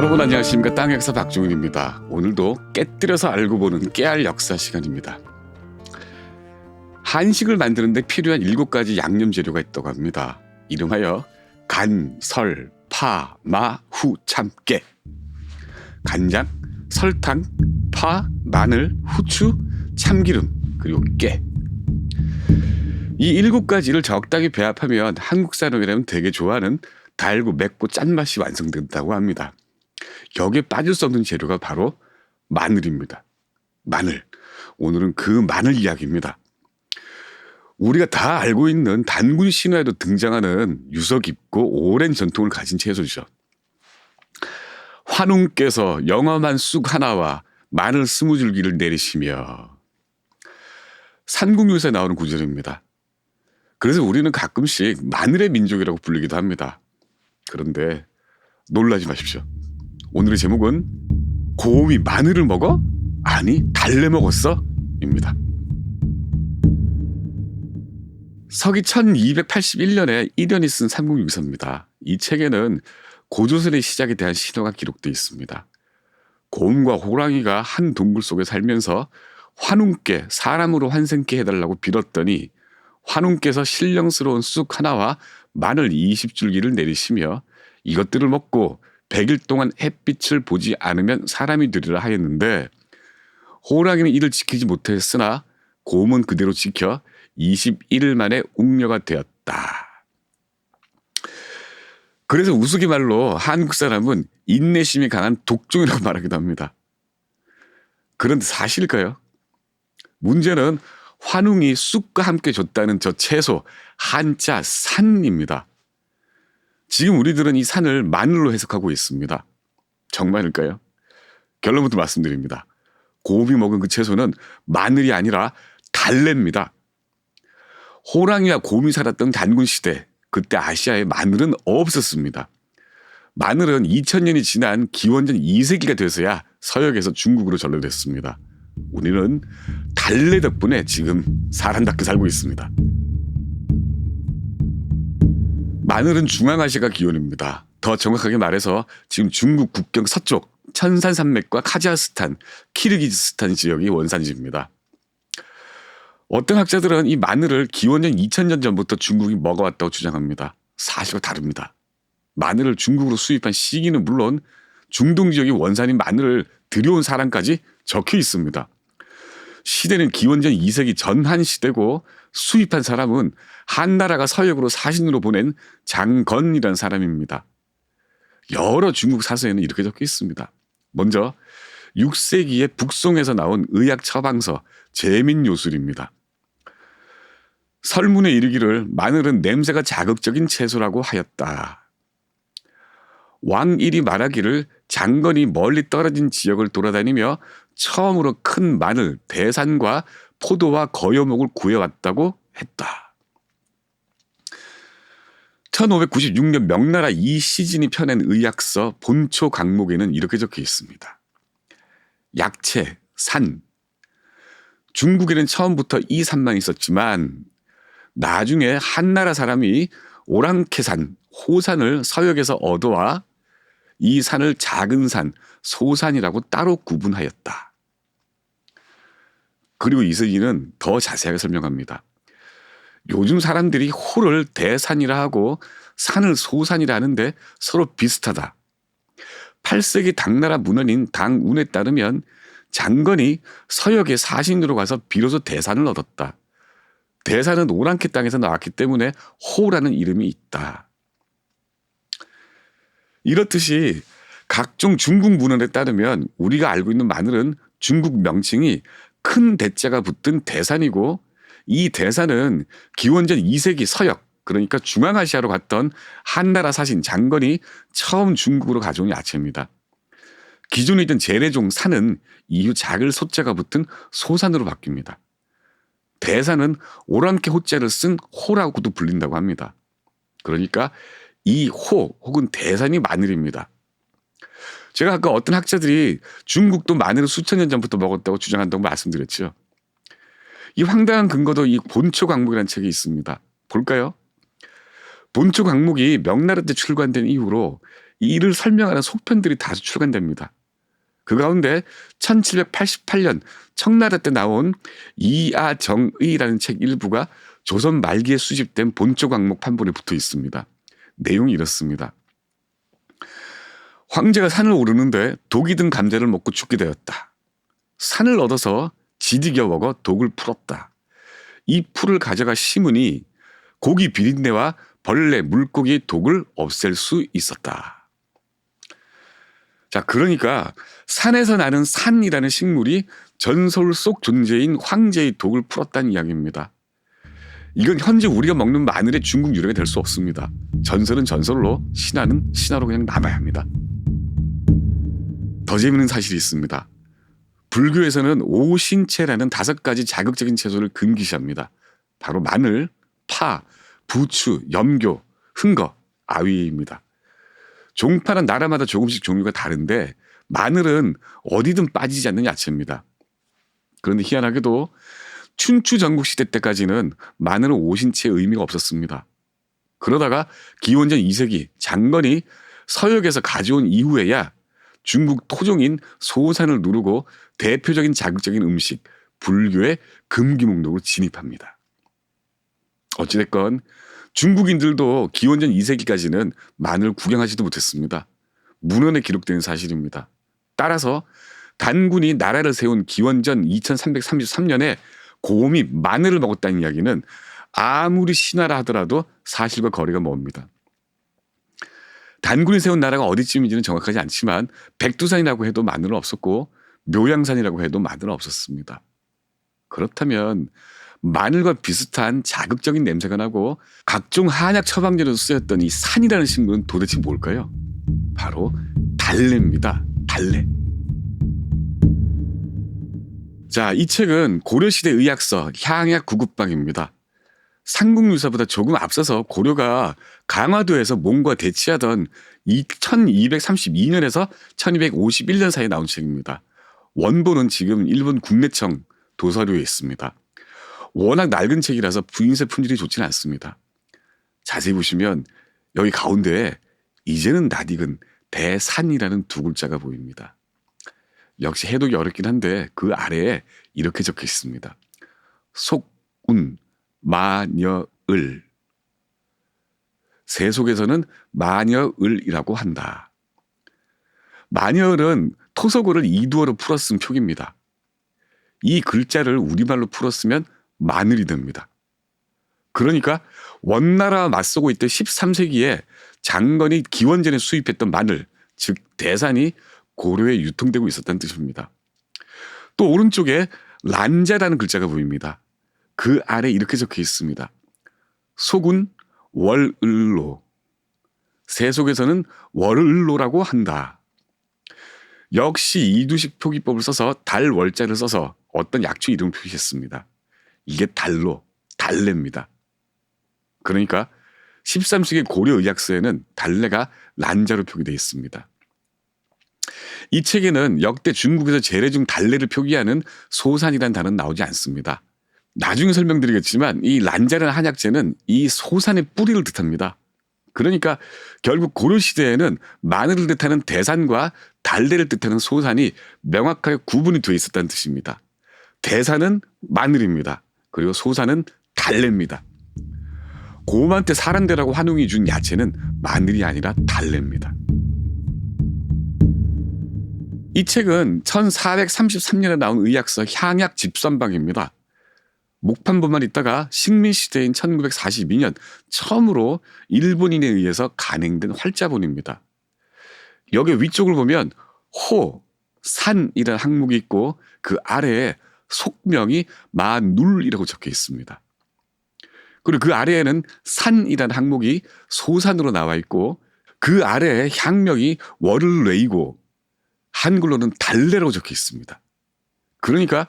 여러분 안녕하십니까 땅 역사 박종훈입니다. 오늘도 깨뜨려서 알고 보는 깨알 역사 시간입니다. 한식을 만드는데 필요한 일곱 가지 양념 재료가 있다고 합니다. 이름하여 간, 설, 파, 마, 후, 참, 깨. 간장, 설탕, 파, 마늘, 후추, 참기름, 그리고 깨. 이 일곱 가지를 적당히 배합하면 한국 사람이라면 되게 좋아하는 달고 맵고 짠맛이 완성된다고 합니다. 여기에 빠질 수 없는 재료가 바로 마늘입니다. 마늘. 오늘은 그 마늘 이야기입니다. 우리가 다 알고 있는 단군 신화에도 등장하는 유서 깊고 오랜 전통을 가진 채소죠. 환웅께서 영험한 쑥 하나와 마늘 스무 줄기를 내리시며 삼국유사에 나오는 구절입니다. 그래서 우리는 가끔씩 마늘의 민족이라고 불리기도 합니다. 그런데 놀라지 마십시오. 오늘의 제목은 고음이 마늘을 먹어? 아니 달래 먹었어? 입니다. 서기 1281년에 이련이 쓴 삼국유서입니다. 이 책에는 고조선의 시작에 대한 신화가 기록되어 있습니다. 곰과 호랑이가 한 동굴 속에 살면서 환웅께 사람으로 환생케 해달라고 빌었더니 환웅께서 신령스러운 쑥 하나와 마늘 20줄기를 내리시며 이것들을 먹고 100일 동안 햇빛을 보지 않으면 사람이 되리라 하였는데 호랑이는 이를 지키지 못했으나 곰은 그대로 지켜 21일 만에 웅녀가 되었다. 그래서 우스갯말로 한국 사람은 인내심이 강한 독종이라고 말하기도 합니다. 그런데 사실일까요? 문제는 환웅이 쑥과 함께 줬다는 저 채소 한자 산입니다. 지금 우리들은 이 산을 마늘로 해석하고 있습니다. 정말일까요? 결론부터 말씀드립니다. 곰이 먹은 그 채소는 마늘이 아니라 달래입니다. 호랑이와 곰이 살았던 단군 시대, 그때 아시아에 마늘은 없었습니다. 마늘은 2000년이 지난 기원전 2세기가 돼서야 서역에서 중국으로 전래됐습니다. 우리는 달래 덕분에 지금 사람답게 살고 있습니다. 마늘은 중앙아시아가 기원입니다. 더 정확하게 말해서 지금 중국 국경 서쪽 천산산맥과 카자흐스탄, 키르기즈스탄 지역이 원산지입니다. 어떤 학자들은 이 마늘을 기원전 2000년 전부터 중국이 먹어왔다고 주장합니다. 사실과 다릅니다. 마늘을 중국으로 수입한 시기는 물론 중동 지역의 원산인 마늘을 들여온 사람까지 적혀 있습니다. 시대는 기원전 2세기 전한 시대고 수입한 사람은 한나라가 서역으로 사신으로 보낸 장건이라는 사람입니다. 여러 중국 사서에는 이렇게 적혀 있습니다. 먼저 6세기에 북송에서 나온 의학 처방서 제민요술입니다. 설문에 이르기를 마늘은 냄새가 자극적인 채소라고 하였다. 왕일이 말하기를 장건이 멀리 떨어진 지역을 돌아다니며 처음으로 큰 마늘, 대산과 포도와 거요목을 구해왔다고 했다. 1596년 명나라 이시진이 펴낸 의학서 본초 강목에는 이렇게 적혀 있습니다. 약채, 산. 중국에는 처음부터 이 산만 있었지만 나중에 한나라 사람이 오랑캐산, 호산을 서역에서 얻어와 이 산을 작은 산, 소산이라고 따로 구분하였다. 그리고 이슬기는 더 자세하게 설명합니다. 요즘 사람들이 호를 대산이라 하고 산을 소산이라 하는데 서로 비슷하다. 8세기 당나라 문헌인 당운에 따르면 장건이 서역의 사신으로 가서 비로소 대산을 얻었다. 대산은 오랑캐 땅에서 나왔기 때문에 호라는 이름이 있다. 이렇듯이 각종 중국 문헌에 따르면 우리가 알고 있는 마늘은 중국 명칭이 큰 대자가 붙은 대산이고 이 대산은 기원전 2세기 서역 그러니까 중앙아시아로 갔던 한나라 사신 장건이 처음 중국으로 가져온 야채입니다. 기존에 있던 재래종 산은 이후 작을 소자가 붙은 소산으로 바뀝니다. 대산은 오랑캐 호자를 쓴 호라고도 불린다고 합니다. 그러니까 이 호 혹은 대산이 마늘입니다. 제가 아까 어떤 학자들이 중국도 마늘을 수천 년 전부터 먹었다고 주장한다고 말씀드렸죠. 이 황당한 근거도 이 본초 강목이라는 책이 있습니다. 볼까요? 본초 강목이 명나라 때 출간된 이후로 이를 설명하는 속편들이 다수 출간됩니다. 그 가운데 1788년 청나라 때 나온 이아정의라는 책 일부가 조선 말기에 수집된 본초 광목 판본에 붙어 있습니다. 내용이 이렇습니다. 황제가 산을 오르는데 독이 든 감자를 먹고 죽게 되었다. 산을 얻어서 지디겨 먹어 독을 풀었다. 이 풀을 가져가 심으니 고기 비린내와 벌레, 물고기의 독을 없앨 수 있었다. 자, 그러니까 산에서 나는 산이라는 식물이 전설 속 존재인 황제의 독을 풀었다는 이야기입니다. 이건 현재 우리가 먹는 마늘의 중국 유래가 될 수 없습니다. 전설은 전설로 신화는 신화로 그냥 남아야 합니다. 더 재미있는 사실이 있습니다. 불교에서는 오신채라는 다섯 가지 자극적인 채소를 금기시합니다. 바로 마늘, 파, 부추, 염교, 흥거, 아위입니다. 종파는 나라마다 조금씩 종류가 다른데 마늘은 어디든 빠지지 않는 야채입니다. 그런데 희한하게도 춘추 전국 시대 때까지는 마늘은 오신채의 의미가 없었습니다. 그러다가 기원전 2세기 장건이 서역에서 가져온 이후에야 중국 토종인 소산을 누르고 대표적인 자극적인 음식 불교의 금기 목록으로 진입합니다. 어찌됐건 중국인들도 기원전 2세기까지는 마늘 구경하지도 못했습니다. 문헌에 기록된 사실입니다. 따라서 단군이 나라를 세운 기원전 2333년에 곰이 마늘을 먹었다는 이야기는 아무리 신화라 하더라도 사실과 거리가 멉니다. 단군이 세운 나라가 어디쯤인지는 정확하지 않지만 백두산이라고 해도 마늘은 없었고 묘양산이라고 해도 마늘은 없었습니다. 그렇다면 마늘과 비슷한 자극적인 냄새가 나고 각종 한약 처방제로 쓰였던 이 산이라는 식물은 도대체 뭘까요? 바로 달래입니다. 달래. 자, 이 책은 고려시대 의학서 향약 구급방입니다. 삼국유사보다 조금 앞서서 고려가 강화도에서 몽과 대치하던 1232년에서 1251년 사이에 나온 책입니다. 원본은 지금 일본 국내청 도서료에 있습니다. 워낙 낡은 책이라서 부인세 품질이 좋지는 않습니다. 자세히 보시면 여기 가운데에 이제는 낯익은 대산이라는 두 글자가 보입니다. 역시 해독이 어렵긴 한데 그 아래에 이렇게 적혀 있습니다. 속운 마녀을 세속에서는 마녀을이라고 한다. 마녀을은 토속어를 이두어로 풀어 쓴 표기입니다. 이 글자를 우리말로 풀었으면 마늘이 됩니다. 그러니까 원나라와 맞서고 있던 13세기에 장건이 기원전에 수입했던 마늘, 즉 대산이 고려에 유통되고 있었다는 뜻입니다. 또 오른쪽에 란자라는 글자가 보입니다. 그 아래 이렇게 적혀 있습니다. 속은 월을로, 세속에서는 월을로라고 한다. 역시 이두식 표기법을 써서 달 월자를 써서 어떤 약초 이름을 표시했습니다. 이게 달로, 달래입니다. 그러니까 13세기 고려 의학서에는 달래가 란자로 표기되어 있습니다. 이 책에는 역대 중국에서 재래 중 달래를 표기하는 소산이라는 단어는 나오지 않습니다. 나중에 설명드리겠지만 이 란자라는 한약재는 이 소산의 뿌리를 뜻합니다. 그러니까 결국 고려 시대에는 마늘을 뜻하는 대산과 달래를 뜻하는 소산이 명확하게 구분이 되어 있었다는 뜻입니다. 대산은 마늘입니다. 그리고 소산은 달래입니다. 곰한테 사람대라고 환웅이 준 야채는 마늘이 아니라 달래입니다. 이 책은 1433년에 나온 의학서 향약 집선방입니다. 목판부만 있다가 식민시대인 1942년 처음으로 일본인에 의해서 간행된 활자본입니다. 여기 위쪽을 보면 호, 산이라는 항목이 있고 그 아래에 속명이 마눌이라고 적혀 있습니다. 그리고 그 아래에는 산이라는 항목이 소산으로 나와 있고 그 아래에 향명이 월을 내이고 한글로는 달래라고 적혀 있습니다. 그러니까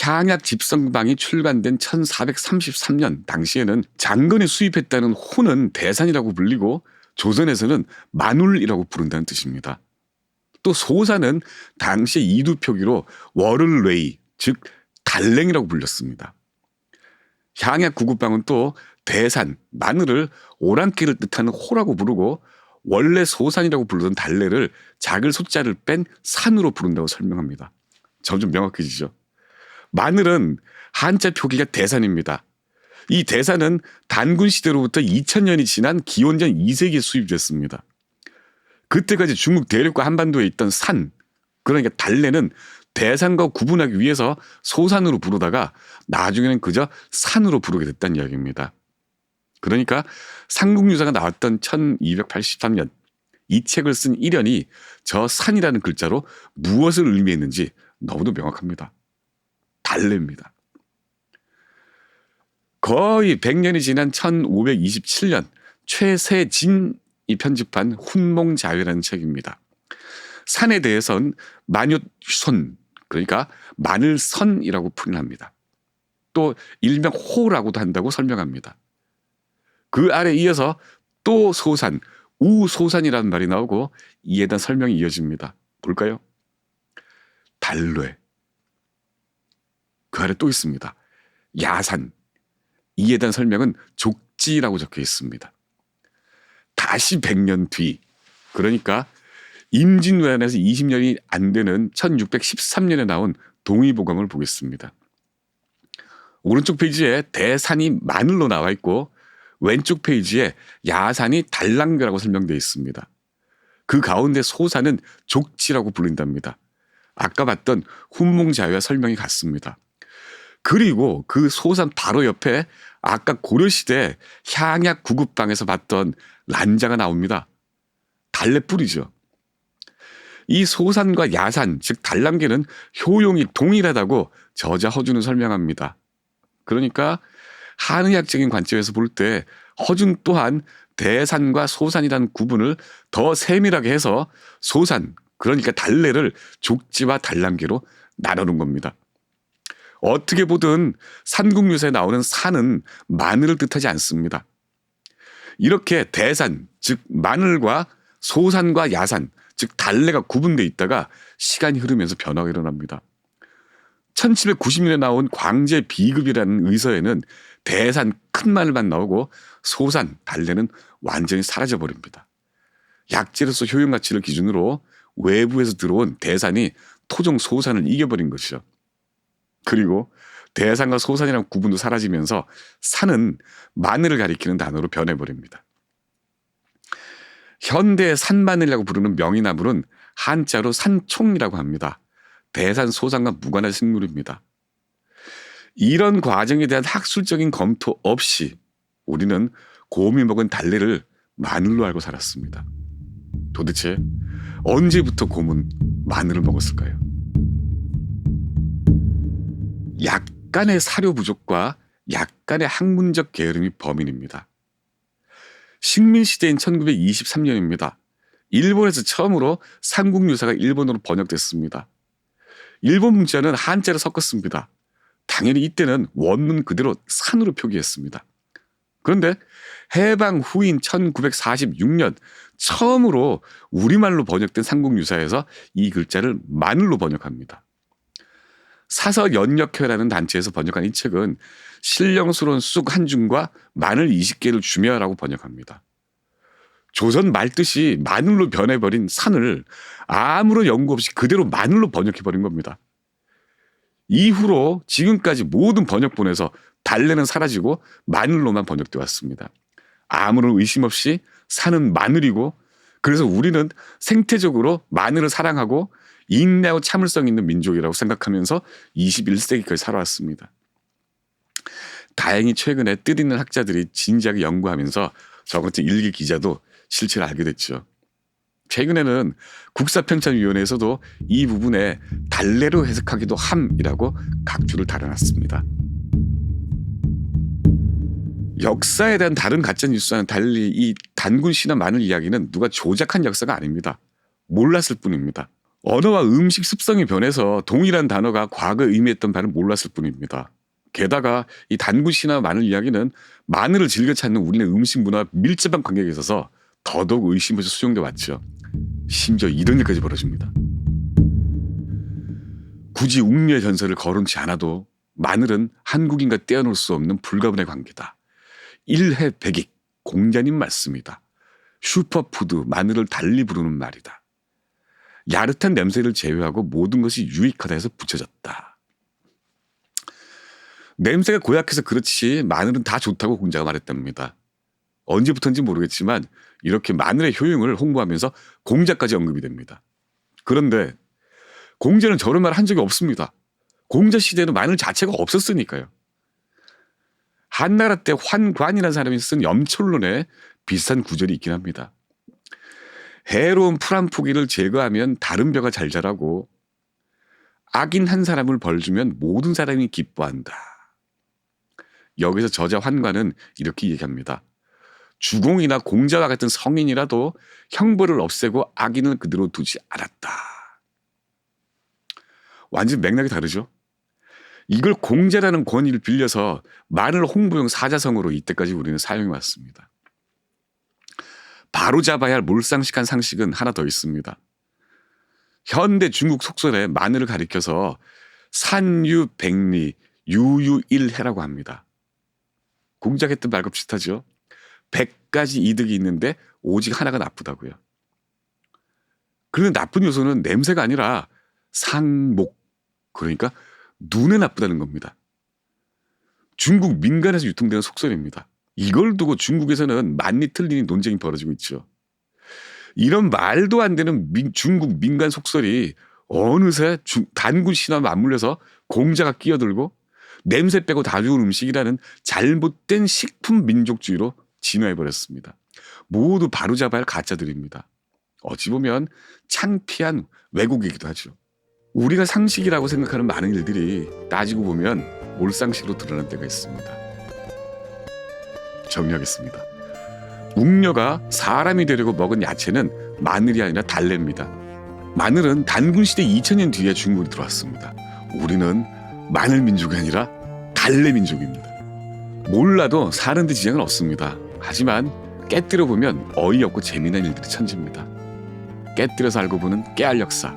향약 집성방이 출간된 1433년 당시에는 장건이 수입했다는 호는 대산이라고 불리고 조선에서는 마눌이라고 부른다는 뜻입니다. 또 소사는 당시 이두 표기로 월을웨이 즉 달랭이라고 불렸습니다. 향약 구급방은 또 대산 마늘을 오랑캐를 뜻하는 호라고 부르고 원래 소산이라고 부르던 달래를 작을 소자를 뺀 산으로 부른다고 설명합니다. 점점 명확해지죠. 마늘은 한자 표기가 대산입니다. 이 대산은 단군 시대로부터 2000년이 지난 기원전 2세기에 수입됐습니다. 그때까지 중국 대륙과 한반도에 있던 산, 그러니까 달래는 대산과 구분하기 위해서 소산으로 부르다가 나중에는 그저 산으로 부르게 됐다는 이야기입니다. 그러니까 삼국유사가 나왔던 1283년 이 책을 쓴 일연이 저 산이라는 글자로 무엇을 의미했는지 너무도 명확합니다. 달래입니다. 거의 100년이 지난 1527년 최세진이 편집한 훈몽자회라는 책입니다. 산에 대해선 만유손 그러니까 마늘선이라고 표현합니다. 또 일명 호라고도 한다고 설명합니다. 그 아래 이어서 또 소산, 우소산이라는 말이 나오고 이에 대한 설명이 이어집니다. 볼까요? 달뢰. 그 아래 또 있습니다. 야산. 이에 대한 설명은 족지라고 적혀 있습니다. 다시 100년 뒤, 그러니까 임진왜란에서 20년이 안 되는 1613년에 나온 동의보감을 보겠습니다. 오른쪽 페이지에 대산이 마늘로 나와 있고 왼쪽 페이지에 야산이 달랑교라고 설명되어 있습니다. 그 가운데 소산은 족지라고 불린답니다. 아까 봤던 훈몽자유와 설명이 같습니다. 그리고 그 소산 바로 옆에 아까 고려시대 향약 구급방에서 봤던 란자가 나옵니다. 달래 뿌리죠. 이 소산과 야산, 즉 달랑계는 효용이 동일하다고 저자 허준은 설명합니다. 그러니까 한의학적인 관점에서 볼 때 허준 또한 대산과 소산이라는 구분을 더 세밀하게 해서 소산, 그러니까 달래를 족지와 달랑계로 나누는 겁니다. 어떻게 보든 삼국유사에 나오는 산은 마늘을 뜻하지 않습니다. 이렇게 대산, 즉 마늘과 소산과 야산, 즉 달래가 구분돼 있다가 시간이 흐르면서 변화가 일어납니다. 1790년에 나온 광제 비급이라는 의서에는 대산 큰 마늘만 나오고 소산 달래는 완전히 사라져 버립니다. 약재로서 효용 가치를 기준으로 외부에서 들어온 대산이 토종 소산을 이겨버린 것이죠. 그리고 대산과 소산이라는 구분도 사라지면서 산은 마늘을 가리키는 단어로 변해버립니다. 현대 산마늘이라고 부르는 명이나물은 한자로 산총이라고 합니다. 대산 소산과 무관한 식물입니다. 이런 과정에 대한 학술적인 검토 없이 우리는 곰이 먹은 달래를 마늘로 알고 살았습니다. 도대체 언제부터 곰은 마늘을 먹었을까요? 약간의 사료 부족과 약간의 학문적 게으름이 범인입니다. 식민 시대인 1923년입니다. 일본에서 처음으로 삼국유사가 일본어로 번역됐습니다. 일본 문자는 한자를 섞었습니다. 당연히 이때는 원문 그대로 산으로 표기했습니다. 그런데 해방 후인 1946년 처음으로 우리말로 번역된 삼국유사에서 이 글자를 마늘로 번역합니다. 사서 연역회라는 단체에서 번역한 이 책은 신령스러운 쑥 한 줌과 마늘 20개를 주며라고 번역합니다. 조선 말뜻이 마늘로 변해버린 산을 아무런 연구 없이 그대로 마늘로 번역해버린 겁니다. 이후로 지금까지 모든 번역본에서 달래는 사라지고 마늘로만 번역돼 왔습니다. 아무런 의심 없이 산은 마늘이고 그래서 우리는 생태적으로 마늘을 사랑하고 인내하고 참을성 있는 민족이라고 생각하면서 21세기까지 살아왔습니다. 다행히 최근에 뜻 있는 학자들이 진지하게 연구하면서 저 같은 일기 기자도 실체를 알게 됐죠. 최근에는 국사평천위원회에서도 이 부분에 달래로 해석하기도 함이라고 각주를 달아놨습니다. 역사에 대한 다른 가짜 뉴스와는 달리 이 단군 씨나 마늘 이야기는 누가 조작한 역사가 아닙니다. 몰랐을 뿐입니다. 언어와 음식 습성이 변해서 동일한 단어가 과거에 의미했던 바를 몰랐을 뿐입니다. 게다가 이 단군 씨나 마늘 이야기는 마늘을 즐겨 찾는 우리네 음식 문화와 밀접한 관계에 있어서 더더욱 의심에서 수용돼 왔죠. 심지어 이런 일까지 벌어집니다. 굳이 웅녀의 전설을 거론치 않아도 마늘은 한국인과 떼어놓을 수 없는 불가분의 관계다. 일해 백익 공자님 맞습니다. 슈퍼푸드 마늘을 달리 부르는 말이다. 야릇한 냄새를 제외하고 모든 것이 유익하다 해서 붙여졌다. 냄새가 고약해서 그렇지 마늘은 다 좋다고 공자가 말했답니다. 언제부터인지 모르겠지만 이렇게 마늘의 효용을 홍보하면서 공자까지 언급이 됩니다. 그런데 공자는 저런 말 한 적이 없습니다. 공자 시대는 마늘 자체가 없었으니까요. 한나라 때 환관이라는 사람이 쓴 염철론에 비슷한 구절이 있긴 합니다. 해로운 풀 한 포기를 제거하면 다른 벼가 잘 자라고 악인 한 사람을 벌주면 모든 사람이 기뻐한다. 여기서 저자 환관은 이렇게 얘기합니다. 주공이나 공자와 같은 성인이라도 형벌을 없애고 악인을 그대로 두지 않았다. 완전 맥락이 다르죠? 이걸 공자라는 권위를 빌려서 말을 홍보용 사자성어로 이때까지 우리는 사용해 왔습니다. 바로 잡아야 할 몰상식한 상식은 하나 더 있습니다. 현대 중국 속설에 마늘을 가리켜서 산유백리 유유일해라고 합니다. 공자가 했던 말과 비슷하죠. 100가지 이득이 있는데 오직 하나가 나쁘다고요. 그런데 나쁜 요소는 냄새가 아니라 상목 그러니까 눈에 나쁘다는 겁니다. 중국 민간에서 유통되는 속설입니다. 이걸 두고 중국에서는 만리 틀리니 논쟁이 벌어지고 있죠. 이런 말도 안 되는 민- 중국 민간 속설이 어느새 주- 단군 신화 맞물려서 공자가 끼어들고 냄새 빼고 다 좋은 음식이라는 잘못된 식품 민족주의로 진화해 버렸습니다. 모두 바로잡아야 할 가짜들입니다. 어찌 보면 창피한 왜곡이기도 하죠. 우리가 상식이라고 생각하는 많은 일들이 따지고 보면 몰상식으로 드러날 때가 있습니다. 정리하겠습니다. 웅녀가 사람이 되려고 먹은 야채는 마늘이 아니라 달래입니다. 마늘은 단군 시대 2000년 뒤에 중국에 들어왔습니다. 우리는 마늘 민족이 아니라 달래 민족입니다. 몰라도 사는데 지장은 없습니다. 하지만 깨뜨려 보면 어이없고 재미난 일들이 천지입니다. 깨뜨려서 알고 보는 깨알 역사,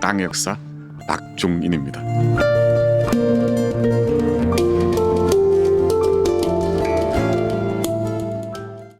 땅의 역사 박종인입니다.